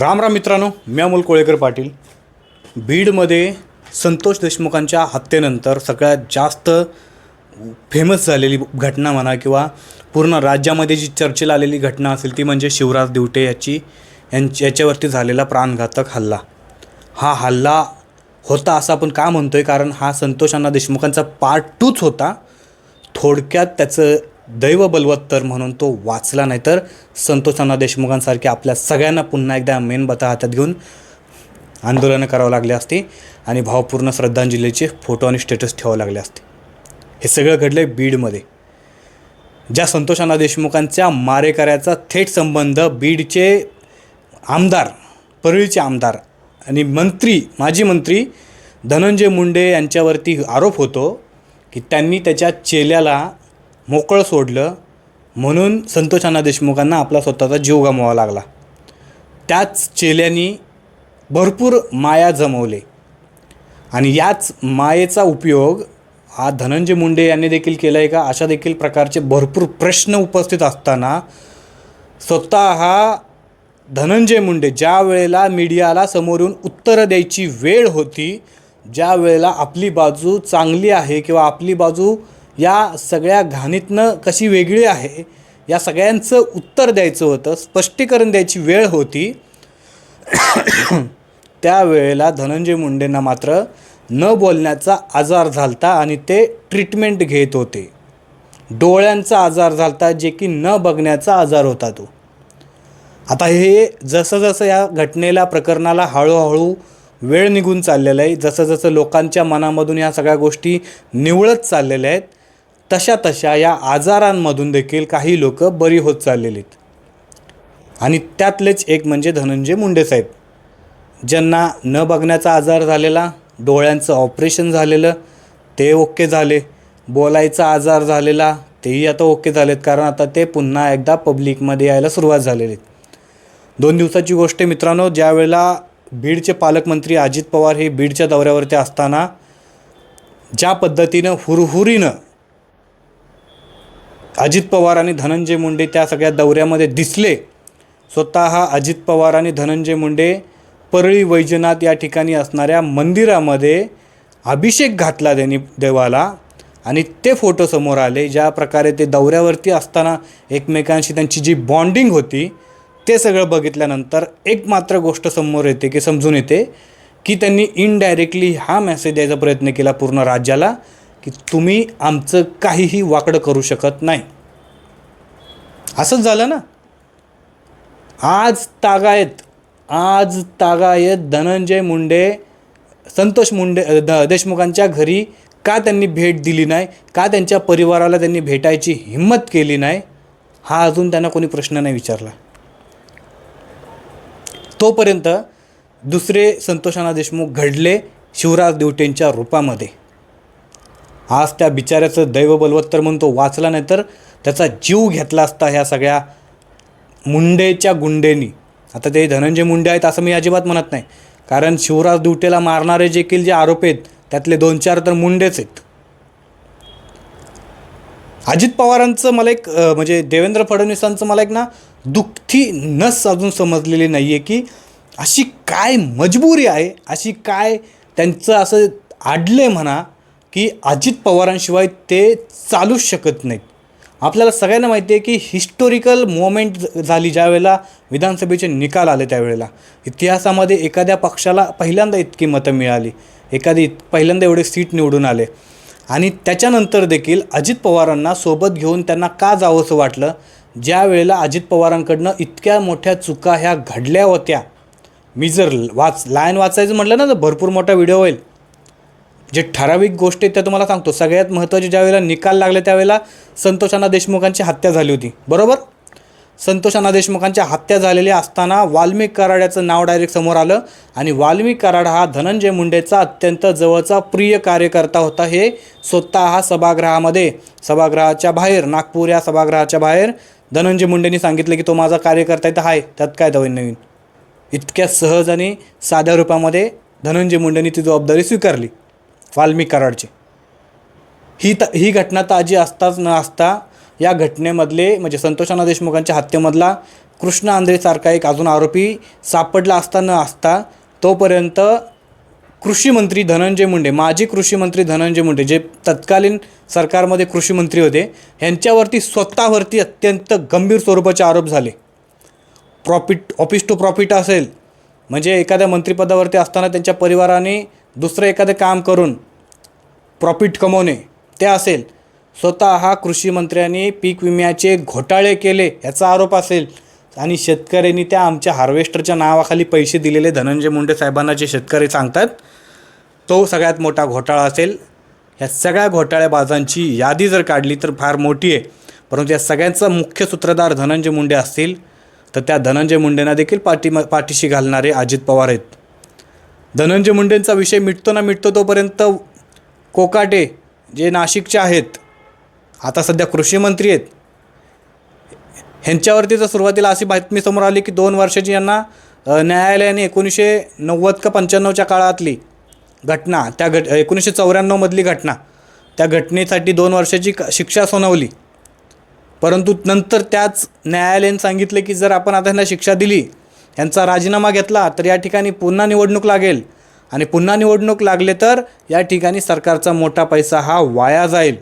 राम राम मित्रांनो मी अमोल कोळेकर पाटील. बीडमध्ये संतोष देशमुखांच्या हत्येनंतर सगळ्यात जास्त फेमस झालेली घटना म्हणा किंवा पूर्ण राज्यामध्ये जी चर्चेला आलेली घटना असेल ती म्हणजे शिवराज दिवटे याची यांच्या याच्यावरती झालेला प्राणघातक हल्ला. हा हल्ला होता असं आपण का म्हणतो आहे कारण हा संतोष अण्णा देशमुखांचा पार्ट टूच होता. थोडक्यात त्याचं दैव बलवत्तर म्हणून तो वाचला नाही तर संतोषांना देशमुखांसारखे आपल्या सगळ्यांना पुन्हा एकदा मेणबत्ता हातात घेऊन आंदोलनं करावं लागले असते आणि भावपूर्ण श्रद्धांजलीचे फोटो आणि स्टेटस ठेवावं लागले असते. हे सगळं घडलं आहे बीडमध्ये. ज्या संतोषांना देशमुखांच्या मारेकऱ्याचा थेट संबंध बीडचे आमदार परळीचे आमदार आणि मंत्री माजी मंत्री धनंजय मुंडे यांच्यावरती आरोप होतो की त्यांनी त्याच्या चेल्याला मोकळं सोडलं म्हणून संतोषांना देशमुखांना आपला स्वतःचा जीव गमवावा लागला. त्याच चेल्यानी भरपूर माया जमवले. आणि याच मायेचा उपयोग हा धनंजय मुंडे यांनी देखील केला आहे का? अशा देखील प्रकारचे भरपूर प्रश्न उपस्थित असताना स्वतः हा धनंजय मुंडे ज्या वेळेला मीडियाला समोर येऊन उत्तरं द्यायची वेळ होती ज्या वेळेला आपली बाजू चांगली आहे किंवा आपली बाजू या सगळ्या घाणीतनं कशी वेगळी आहे या सगळ्यांचं उत्तर द्यायचं होतं स्पष्टीकरण द्यायची वेळ होती. त्यावेळेला धनंजय मुंडेंना मात्र न बोलण्याचा आजार झालता आणि ते ट्रीटमेंट घेत होते. डोळ्यांचा आजार झालता जे की न बघण्याचा आजार होता तो. आता हे जसं जसं या घटनेला प्रकरणाला हळूहळू वेळ निघून चाललेला आहे जसं जसं लोकांच्या मनामधून या सगळ्या गोष्टी निवळत चाललेल्या आहेत तशा तशा या आजारांमधून देखील काही लोक बरी होत चाललेली आहेत आणि त्यातलेच एक म्हणजे धनंजय मुंडे साहेब. ज्यांना न बघण्याचा आजार झालेला डोळ्यांचं ऑपरेशन झालेलं ते ओके झाले. बोलायचा आजार झालेला तेही आता ओके झालेत. कारण आता ते पुन्हा एकदा पब्लिकमध्ये यायला सुरुवात झालेली आहेत दोन दिवसाची गोष्ट आहे मित्रांनो ज्यावेळेला बीडचे पालकमंत्री अजित पवार हे बीडच्या दौऱ्यावरती असताना ज्या पद्धतीनं हुरहुरीनं अजित पवार आणि धनंजय मुंडे त्या सगळ्या दौऱ्यामध्ये दिसले. स्वतः अजित पवार आणि धनंजय मुंडे परळी वैजनाथ या ठिकाणी असणाऱ्या मंदिरामध्ये अभिषेक घातला त्यांनी देवाला आणि ते फोटो समोर आले. ज्या प्रकारे ते दौऱ्यावरती असताना एकमेकांशी त्यांची जी बॉन्डिंग होती ते सगळं बघितल्यानंतर एक मात्र गोष्ट समोर येते की समजून येते की त्यांनी इनडायरेक्टली हा मेसेज द्यायचा प्रयत्न केला पूर्ण राज्याला. की तुम्ही आमचं काहीही वाकडं करू शकत नाही. असंच झालं ना? आज तागायत आज तागायत धनंजय मुंडे संतोष मुंडे द देशमुखांच्या घरी का त्यांनी भेट दिली नाही का त्यांच्या परिवाराला त्यांनी भेटायची हिंमत केली नाही हा अजून त्यांना कोणी प्रश्न नाही विचारला. तोपर्यंत दुसरे संतोषाना देशमुख घडले शिवराज देवटेंच्या रूपामध्ये. आज त्या बिचाऱ्याचं दैव बलवत्तर म्हणून तो वाचला नाही तर त्याचा जीव घेतला असता ह्या सगळ्या मुंडेच्या गुंडेनी. आता ते धनंजय मुंडे आहेत असं मी अजिबात म्हणत नाही. कारण शिवराज दिवटेला मारणारे देखील जे आरोप आहेत त्यातले दोन चार तर मुंडेच आहेत. अजित पवारांचं मला एक म्हणजे देवेंद्र फडणवीसांचं मला एक ना दुःखी नस अजून समजलेली नाही आहे की अशी काय मजबुरी आहे अशी काय त्यांचं असं आडले म्हणा की अजित पवारांशिवाय ते चालूच शकत नाहीत. आपल्याला सगळ्यांना माहिती आहे की हिस्टोरिकल मोमेंट झाली ज्या वेळेला विधानसभेचे निकाल आले त्यावेळेला. इतिहासामध्ये एखाद्या पक्षाला पहिल्यांदा इतकी मतं मिळाली. एखादी इत- पहिल्यांदा एवढे सीट निवडून आले. आणि त्याच्यानंतर देखील अजित पवारांना सोबत घेऊन त्यांना का जावंसं वाटलं? ज्या वेळेला अजित पवारांकडनं इतक्या मोठ्या चुका ह्या घडल्या होत्या. मी जर वाच लायन वाचायचं म्हटलं ना तर भरपूर मोठा व्हिडिओ होईल. जे ठराविक गोष्टी आहेत त्या तुम्हाला सांगतो. सगळ्यात महत्त्वाचे ज्यावेळेला निकाल लागले त्यावेळेला संतोष अण्णा देशमुखांची हत्या झाली होती. बरोबर? संतोष अण्णा देशमुखांच्या हत्या झालेली असताना वाल्मिक कराड्याचं नाव डायरेक्ट समोर आलं आणि वाल्मिक कराड हा धनंजय मुंडेचा अत्यंत जवळचा प्रिय कार्यकर्ता होता. हे स्वतः हा सभागृहामध्ये सभागृहाच्या बाहेर नागपूर या सभागृहाच्या बाहेर धनंजय मुंडेंनी सांगितलं की तो माझा कार्यकर्ता इथं आहे. त्यात काय नवीन नवीन? इतक्या सहज आणि साध्या रूपामध्ये धनंजय मुंडेंनी ती जबाबदारी स्वीकारली. वाल्मिक कराडची. ही त ही घटना ताजी असताच न असता या घटनेमधले म्हणजे संतोषाना देशमुखांच्या हत्येमधला कृष्ण आंधळेसारखा एक अजून आरोपी सापडला असता न असता तोपर्यंत कृषी मंत्री धनंजय मुंडे माजी कृषी मंत्री धनंजय मुंडे जे तत्कालीन सरकारमध्ये कृषी मंत्री होते ह्यांच्यावरती स्वतःवरती अत्यंत गंभीर स्वरूपाचे आरोप झाले. प्रॉफिट ऑफिस टू प्रॉफिट असेल म्हणजे एखाद्या मंत्रिपदावरती असताना त्यांच्या परिवाराने दुसरं एखादं काम करून प्रॉफिट कमवणे ते असेल. स्वतः हा कृषीमंत्र्यांनी पीक विम्याचे घोटाळे केले याचा आरोप असेल. आणि शेतकऱ्यांनी त्या आमच्या हार्वेस्टरच्या नावाखाली पैसे दिलेले धनंजय मुंडे साहेबांना जे शेतकरी सांगतात तो सगळ्यात मोठा घोटाळा असेल. ह्या सगळ्या घोटाळ्याबाजांची यादी जर काढली तर फार मोठी आहे. परंतु या सगळ्यांचा मुख्य सूत्रधार धनंजय मुंडे असतील तर त्या धनंजय मुंडेंना देखील पाठी पाठीशी घालणारे अजित पवार आहेत. धनंजय मुंडेंचा विषय मिटतो ना मिटतो तोपर्यंत कोकाटे जे नाशिकचे आहेत आता सध्या कृषी मंत्री आहेत ह्यांच्यावरती तर सुरुवातीला अशी बातमी समोर आली की दोन वर्षाची यांना न्यायालयाने एकोणीसशे नव्वद का पंच्याण्णवच्या काळातली घटना त्या घट एकोणीसशे चौऱ्याण्णवमधली घटना त्या घटनेसाठी दोन वर्षाची क- शिक्षा सुनावली. परंतु नंतर त्याच न्यायालयाने सांगितले की जर आपण आता ह्यांना शिक्षा दिली यांचा राजीनामा घेतला तर या ठिकाणी पुन्हा निवडणूक लागेल. आणि पुन्हा निवडणूक लागले तर या ठिकाणी सरकारचा मोठा पैसा हा वाया जाईल.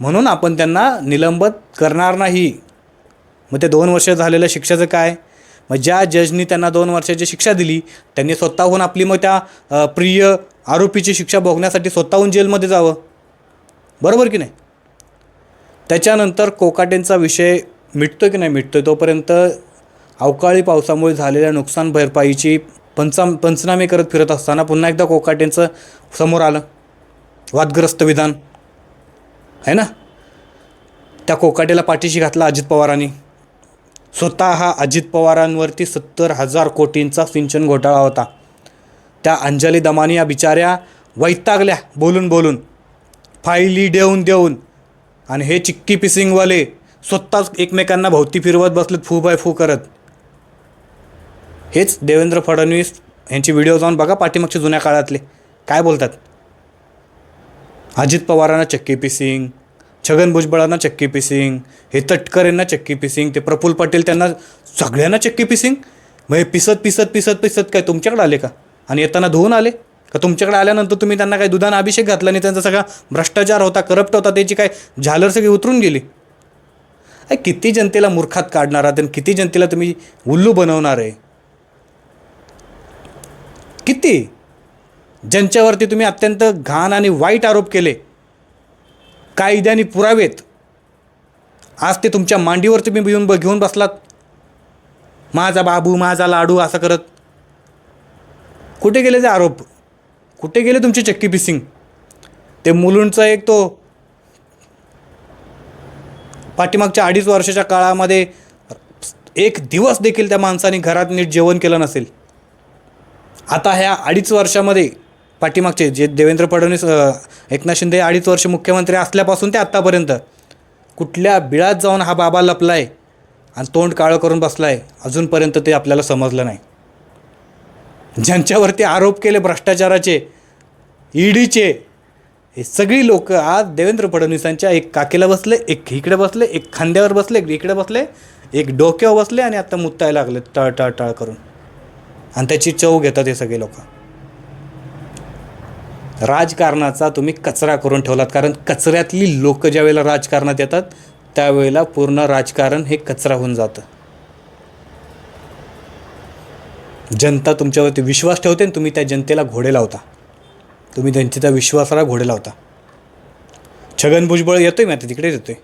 म्हणून आपण त्यांना निलंबत करणार नाही. मग ते दोन वर्ष झालेलं शिक्षाचं काय? मग ज्या जजनी त्यांना दोन वर्षाची शिक्षा दिली त्यांनी स्वतःहून आपली मग त्या प्रिय आरोपीची शिक्षा भोगण्यासाठी स्वतःहून जेलमध्ये जावं. बरोबर की नाही? त्याच्यानंतर कोकाटेंचा विषय मिटतो की नाही मिटतो तोपर्यंत अवकाळी पावसामुळे झालेल्या नुकसान भरपाईची पंचाम पंचनामे करत फिरत असताना पुन्हा एकदा कोकाटेंचं समोर आलं. वादग्रस्त विधान. आहे ना? त्या कोकाटेला पाठीशी घातला अजित पवारांनी. स्वतः हा अजित पवारांवरती सत्तर हजार कोटींचा सिंचन घोटाळा होता. त्या अंजली दमानी या बिचाऱ्या वैतागल्या बोलून बोलून. फाईली देऊन देऊन. आणि हे चिक्की पिसिंगवाले स्वतःच एकमेकांना भोवती फिरवत बसलेत फू बाय फू करत. हेच देवेंद्र फडणवीस यांची व्हिडिओ जाऊन बघा पाठीमागच्या जुन्या काळातले. काय बोलतात? अजित पवारांना चक्की पिसिंग छगन भुजबळांना चक्की पिसिंग हे तटकरेंना चक्की पिसिंग ते प्रफुल्ल पाटील त्यांना सगळ्यांना चक्की पिसिंग? मग हे पिसत पिसत पिसत पिसत काय तुमच्याकडे आले का? आणि येताना धुवून आले? का तुमच्याकडे आल्यानंतर तुम्ही त्यांना काय दुधानं अभिषेक घातला आणि त्यांचा सगळा भ्रष्टाचार होता करप्ट होता त्याची काय झालर सगळी उतरून गेली? अरे किती जनतेला मूर्खात काढणार आहात आणि किती जनतेला तुम्ही उल्लू बनवणार? आहे किती? ज्यांच्यावरती तुम्ही अत्यंत घाण आणि वाईट आरोप केले कायद्याने पुरावेत आज ते तुमच्या मांडीवर तुम्ही येऊन ब घेऊन बसलात. माझा बाबू माझा लाडू असं करत. कुठे गेले ते आरोप? कुठे गेले तुमचे चक्की पिसिंग? ते मुलुंडचा एक तो पाठीमागच्या अडीच वर्षाच्या काळामध्ये एक दिवस देखील त्या माणसाने घरात नीट जेवण केलं नसेल. आता ह्या अडीच वर्षामध्ये पाठीमागचे जे देवेंद्र फडणवीस एकनाथ शिंदे अडीच वर्ष मुख्यमंत्री असल्यापासून ते आत्तापर्यंत कुठल्या बिळात जाऊन हा बाबा लपलाय आणि तोंड काळं करून बसलाय अजूनपर्यंत ते आपल्याला समजलं नाही. ज्यांच्यावरती आरोप केले भ्रष्टाचाराचे ईडीचे हे सगळी लोक आज देवेंद्र फडणवीसांच्या एक काकेला बसले एक इकडे बसले एक खांद्यावर बसले एक इकडे बसले एक डोक्यावर बसले आणि आता मुत्तायला लागले टळ टळ टळ करून. आणि त्याची चव घेतात हे सगळे लोक. राजकारणाचा तुम्ही कचरा करून ठेवलात कारण कचऱ्यातली लोक ज्या वेळेला राजकारणात येतात त्यावेळेला पूर्ण राजकारण हे कचरा होऊन जातं. जनता तुमच्यावरती विश्वास ठेवते आणि तुम्ही त्या जनतेला घोडे लावता. तुम्ही त्यांच्या विश्वासाला घोडे लावता. छगन भुजबळ येतोय मी आता तिकडेच येतोय.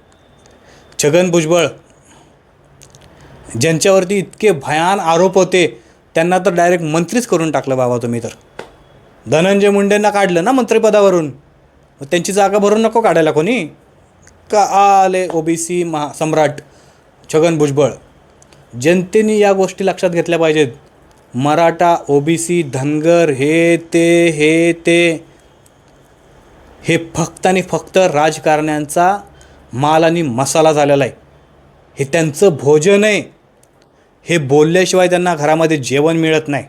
छगन भुजबळ ज्यांच्यावरती इतके भयान आरोप होते त्यांना तर डायरेक्ट मंत्रीच करून टाकलं बाबा तुम्ही तर. धनंजय मुंडेंना काढलं ना मंत्रिपदावरून. मग त्यांची जागा भरून नको काढायला कोणी? का आले ओबीसी महा सम्राट छगन भुजबळ? जनतेने या गोष्टी लक्षात घेतल्या पाहिजेत. मराठा ओबीसी धनगर हे ते हे ते. हे फक्त आणि फक्त राजकारण्यांचा माल आणि मसाला झालेला आहे. हे त्यांचं भोजन आहे. हे बोलल्याशिवाय त्यांना घरामध्ये जेवण मिळत नाही.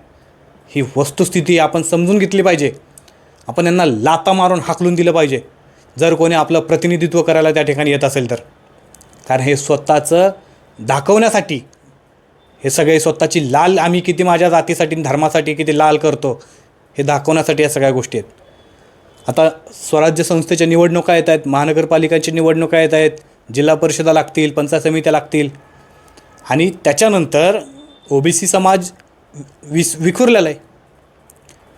ही वस्तुस्थिती आपण समजून घेतली पाहिजे. आपण यांना लाता मारून हाकलून दिलं पाहिजे. जर कोणी आपलं प्रतिनिधित्व करायला त्या ठिकाणी येत असेल तर. कारण हे स्वतःचं दाखवण्यासाठी हे सगळे स्वतःची लाल आम्ही किती माझ्या जातीसाठी धर्मासाठी किती लाल करतो हे दाखवण्यासाठी या सगळ्या गोष्टी आहेत. आता स्वराज्य संस्थेच्या निवडणुका येत आहेत महानगरपालिकांची निवडणुका येत आहेत जिल्हा परिषदा लागतील पंचायत समित्या लागतील आणि त्याच्यानंतर ओ बी सी समाज विस विखुरलेला आहे.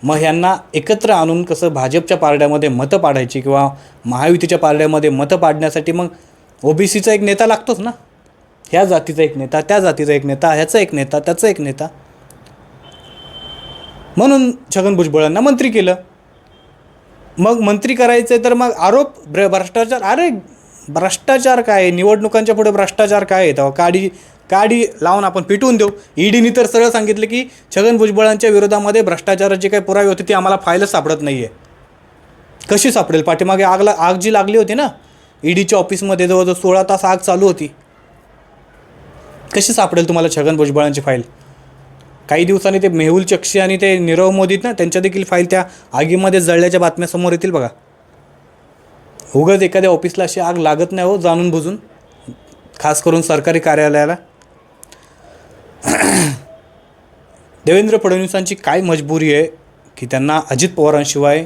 मग ह्यांना एकत्र आणून कसं भाजपच्या पारड्यामध्ये मतं पाडायची किंवा महायुतीच्या पारड्यामध्ये मतं पाडण्यासाठी मग ओ बी सीचा एक नेता लागतोच ना? ह्या जातीचा एक नेता त्या जातीचा एक नेता ह्याचा एक नेता त्याचा एक नेता. म्हणून छगन भुजबळांना मंत्री केलं. मग मंत्री करायचं तर मग आरोप भ्र भ्रष्टाचार अरे भ्रष्टाचार काय? आहे? निवडणुकांच्या पुढे भ्रष्टाचार काय? तेव्हा काडी काडी लावून आपण पिटवून देऊ. ईडीनी तर सरळ सांगितलं की छगन भुजबळांच्या विरोधामध्ये भ्रष्टाचाराचे काही पुरावे होते ती आम्हाला फाईलच सापडत नाही आहे कशी सापडेल? पाठीमागे आग ला आग जी लागली होती ना ईडीच्या ऑफिसमध्ये जवळजवळ सोळा तास आग चालू होती. कशी सापडेल तुम्हाला छगन भुजबळांची फाईल? काही दिवसांनी ते मेहुल चक्षी आणि ते नीरव मोदीत ना त्यांच्या देखील फाईल त्या आगीमध्ये जळल्याच्या बातम्या समोर येतील बघा. उगाच एखाद्या ऑफिसला अशी आग लागत नाही हो जाणून बुजून. खास करून सरकारी कार्यालयाला. देवेंद्र फडणवीसांची काय मजबुरी आहे की त्यांना अजित पवारांशिवाय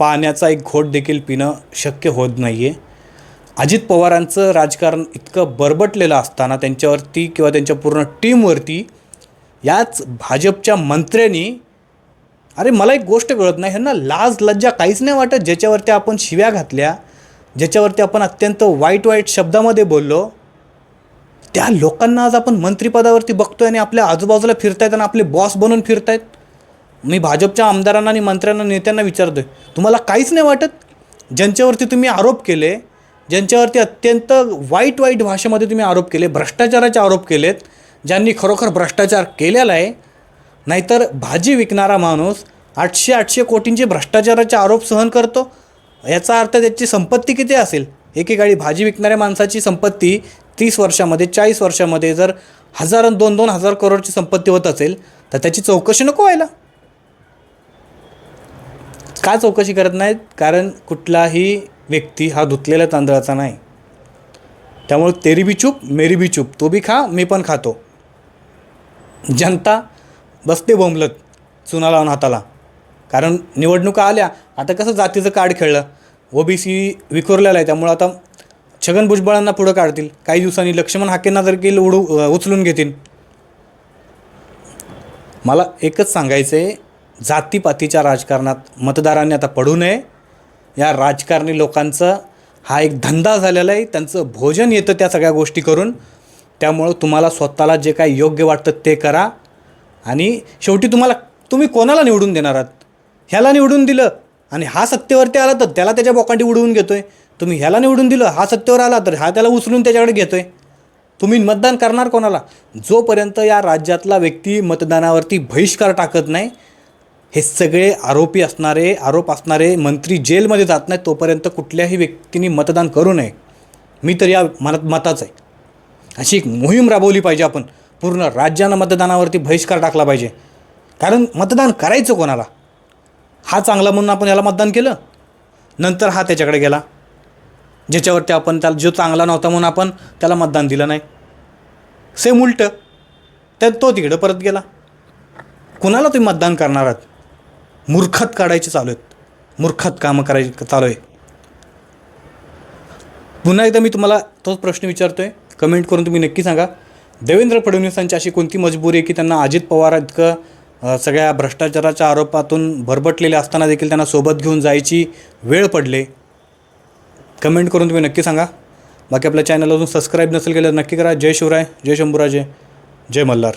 पाण्याचा एक घोट देखील पिणं शक्य होत नाही आहे अजित पवारांचं राजकारण इतकं बरबटलेलं असताना त्यांच्यावरती किंवा त्यांच्या पूर्ण टीमवरती याच भाजपच्या मंत्र्यांनी अरे मला एक गोष्ट कळत नाही ह्यांना लाज लज्जा काहीच नाही वाटत ज्याच्यावरती आपण शिव्या घातल्या ज्याच्यावरती आपण अत्यंत वाईट वाईट शब्दामध्ये बोललो त्या लोकांना आज आपण मंत्रिपदावरती बघतोय आणि आपल्या आजूबाजूला फिरतायत आणि आपले बॉस बनून फिरतायत. मी भाजपच्या आमदारांना आणि मंत्र्यांना नेत्यांना विचारतोय. तुम्हाला काहीच नाही वाटत? ज्यांच्यावरती तुम्ही आरोप केले ज्यांच्यावरती अत्यंत वाईट वाईट भाषेमध्ये तुम्ही आरोप केले भ्रष्टाचाराचे आरोप केलेत ज्यांनी खरोखर भ्रष्टाचार केलेला आहे नाहीतर भाजी विकणारा माणूस आठशे आठशे कोटींचे भ्रष्टाचाराचे आरोप सहन करतो? याचा अर्थ त्याची संपत्ती किती असेल? एकेकाळी भाजी विकणाऱ्या माणसाची संपत्ती तीस वर्षामध्ये चाळीस वर्षामध्ये जर हजार दोन दोन हजार करोडची संपत्ती होत असेल तर त्याची चौकशी नको व्हायला. का चौकशी करत नाहीत? कारण कुठलाही व्यक्ती हा धुतलेल्या तांदळाचा नाही. त्यामुळे तेरी बी चूप मेरी बी चूप. तो बी खा मी पण खातो. जनता बसते बोंबलत चुना लावून हाताला. कारण निवडणुका आल्या आता कसं जातीचं कार्ड खेळलं? ओबीसी विखुरलेलं आहे त्यामुळं आता छगन भुजबळांना पुढं काढतील. काही दिवसांनी लक्ष्मण हाकेंना जर केलं उडू उचलून घेतील. मला एकच सांगायचं आहे जातीपातीच्या राजकारणात मतदारांनी आता पडू नये. या राजकारणी लोकांचा हा एक धंदा झालेला आहे. त्यांचं भोजन येतं त्या सगळ्या गोष्टी करून. त्यामुळं तुम्हाला स्वतःला जे काय योग्य वाटतं ते करा. आणि शेवटी तुम्हाला तुम्ही कोणाला निवडून देणार आहात? ह्याला निवडून दिलं. आणि हा सत्तेवरती आला तर त्याला त्याच्या बोकांडी उडवून घेतो आहे तुम्ही ह्याला निवडून दिलं हा सत्तेवर आला तर हा त्याला उचलून त्याच्याकडे घेतोय. तुम्ही मतदान करणार कोणाला? जोपर्यंत या राज्यातला व्यक्ती मतदानावरती बहिष्कार टाकत नाही हे सगळे आरोपी असणारे आरोप असणारे मंत्री जेलमध्ये जात नाही तोपर्यंत कुठल्याही व्यक्तीने मतदान करू नये. मी तर या मनात मताच आहे. अशी एक मोहीम राबवली पाहिजे आपण. पूर्ण राज्यानं मतदानावरती बहिष्कार टाकला पाहिजे. कारण मतदान करायचं कोणाला? हा चांगला म्हणून आपण याला मतदान केलं. नंतर हा त्याच्याकडे गेला. ज्याच्यावरती आपण त्याला जो चांगला नव्हता म्हणून आपण त्याला मतदान दिलं नाही. सेम उलटं. त्यात तो तिकडं परत गेला. कुणाला तुम्ही मतदान करणार आहात? मूर्खात काढायचे चालू आहेत. मूर्खात कामं करायची चालू आहे. पुन्हा एकदा मी तुम्हाला तोच प्रश्न विचारतो आहे कमेंट करून तुम्ही नक्की सांगा. देवेंद्र फडणवीसांची अशी कोणती मजबुरी आहे की त्यांना अजित पवार इतकं सगळ्या भ्रष्टाचाराच्या आरोपातून भरबटलेले असताना देखील त्यांना सोबत घेऊन जायची वेळ पडले? कमेंट करून तुम्ही नक्की सांगा. बाकी आपल्या चॅनल अजून सबस्क्राईब नसेल केलं तर नक्की करा. जय शिवराय जय शंभूराजे जय मल्हार.